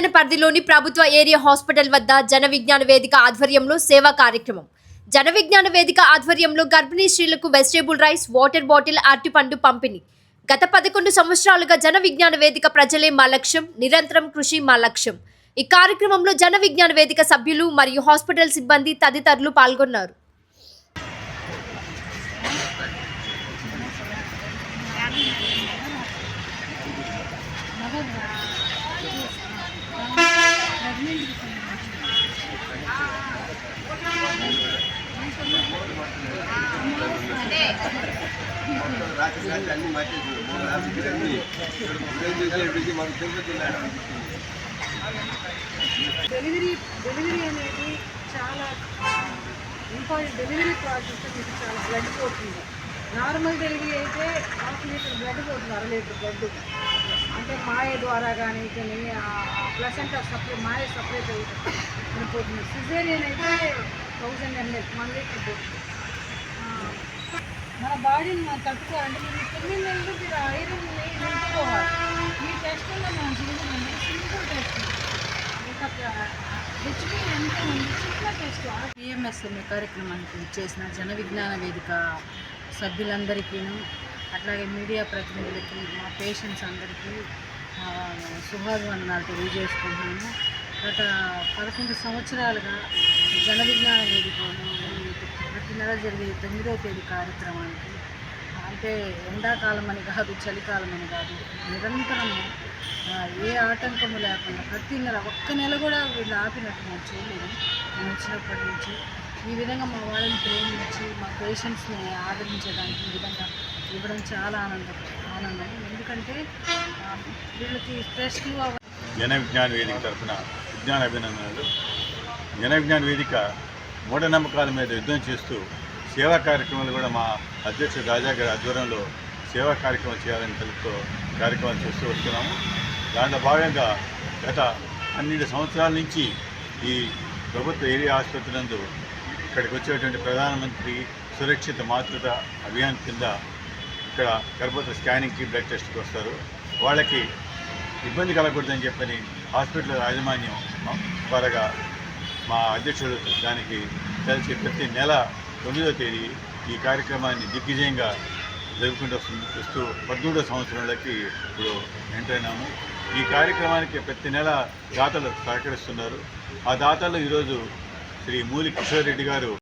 పట్టణ పరిధిలోని ప్రభుత్వ ఏరియా హాస్పిటల్ వద్ద జన విజ్ఞాన వేదిక ఆధ్వర్యంలో సేవా కార్యక్రమం. జన విజ్ఞాన వేదిక ఆధ్వర్యంలో గర్భిణీ స్త్రీలకు వెజిటేబుల్ రైస్ వాటర్ బాటిల్ అరటిపండు పంపిణీ. గత పదకొండు సంవత్సరాలుగా జన విజ్ఞాన వేదిక ప్రజలే మా లక్ష్యం నిరంతరం కృషి మా లక్ష్యం. ఈ కార్యక్రమంలో జన విజ్ఞాన వేదిక సభ్యులు మరియు హాస్పిటల్ సిబ్బంది తదితరులు పాల్గొన్నారు. డెలివరీ డెలివరీ అనేది చాలా ఇంపార్టెంట్ డెలివరీ ప్రాసెస్ మీకు చాలా బ్లడ్ పోతుంది. నార్మల్ డెలివరీ అయితే హాఫ్ లీటర్ బ్లడ్ పోతుంది అర లీటర్ బ్లడ్ అంటే మాయ ద్వారా కానీ కానీ ప్లసెంట్ సప్లై మాయ సప్లై పోతుంది. సిజేరియన్ అయితే థౌజండ్ ఎంఎల్ వన్ లీటర్ పోతుంది. మన బాడీని మనం తట్టుకోవాలంటే మీరు తొమ్మిది నెలలు మీరు ఐరన్ నింపుకోవాలి. ఈ టెస్ట్లో మనం చేయగలండి సింపుల్ టెస్ట్ హెచ్పి ఎంత ఉంది చిన్న టెస్ట్ పిఎంఎస్ఎంఏ కార్యక్రమానికి చేసిన జన విజ్ఞాన వేదిక సభ్యులందరికీను అట్లాగే మీడియా ప్రతినిధులకి మా పేషెంట్స్ అందరికీ శుభాభివందనాలు తెలియజేసుకుంటున్నాము. గత పదకొండు సంవత్సరాలుగా జన విజ్ఞాన వేదికను ప్రతి నెల జరిగే తొమ్మిదో తేదీ కార్యక్రమానికి అంటే ఎండాకాలం అని కాదు చలికాలం అని కాదు నిరంతరం ఏ ఆటంకము లేకుండా ప్రతి నెల ఒక్క నెల కూడా వీళ్ళు ఆపినట్టు నేను చేయలేదు. నేను వచ్చినప్పటి నుంచి ఈ విధంగా మా వాళ్ళని ప్రేమించి మా పేషెంట్స్ని ఆదరించడానికి ఈ విధంగా ఇవ్వడం చాలా ఆనందం ఆనందం. ఎందుకంటే వీళ్ళకి స్పెషల్ జన విజ్ఞాన వేదిక తరఫున విజ్ఞాన అభినందనలు. జన విజ్ఞాన వేదిక మూఢనమ్మకాల మీద యుద్ధం చేస్తూ సేవా కార్యక్రమాలు కూడా మా అధ్యక్షుడు రాజా గారి ఆధ్వర్యంలో సేవా కార్యక్రమం చేయాలని తెలుపుతో కార్యక్రమాలు చేస్తూ వస్తున్నాము. దాంట్లో భాగంగా గత పన్నెండు సంవత్సరాల నుంచి ఈ ప్రభుత్వ ఏరియా ఆసుపత్రి నందు ఇక్కడికి వచ్చేటువంటి ప్రధానమంత్రి సురక్షిత మాతృత అభియాన్ కింద ఇక్కడ గర్భవతి స్కానింగ్కి బ్లడ్ టెస్ట్కి వస్తారు. వాళ్ళకి ఇబ్బంది కలగకూడదని చెప్పని హాస్పిటల్ యాజమాన్యం త్వరగా మా అధ్యక్షుడు దానికి కలిసి ప్రతి నెల తొమ్మిదో తేదీ ఈ కార్యక్రమాన్ని దిగ్విజయంగా జరుపుకుంటూ వస్తుంది వస్తూ పద్మూడో సంవత్సరంలోకి ఇప్పుడు ఎంటర్ అయినాము. ఈ కార్యక్రమానికి ప్రతి నెల దాతలు సహకరిస్తున్నారు. ఆ దాతలు ఈరోజు శ్రీ మూలి కిషోర్ రెడ్డి గారు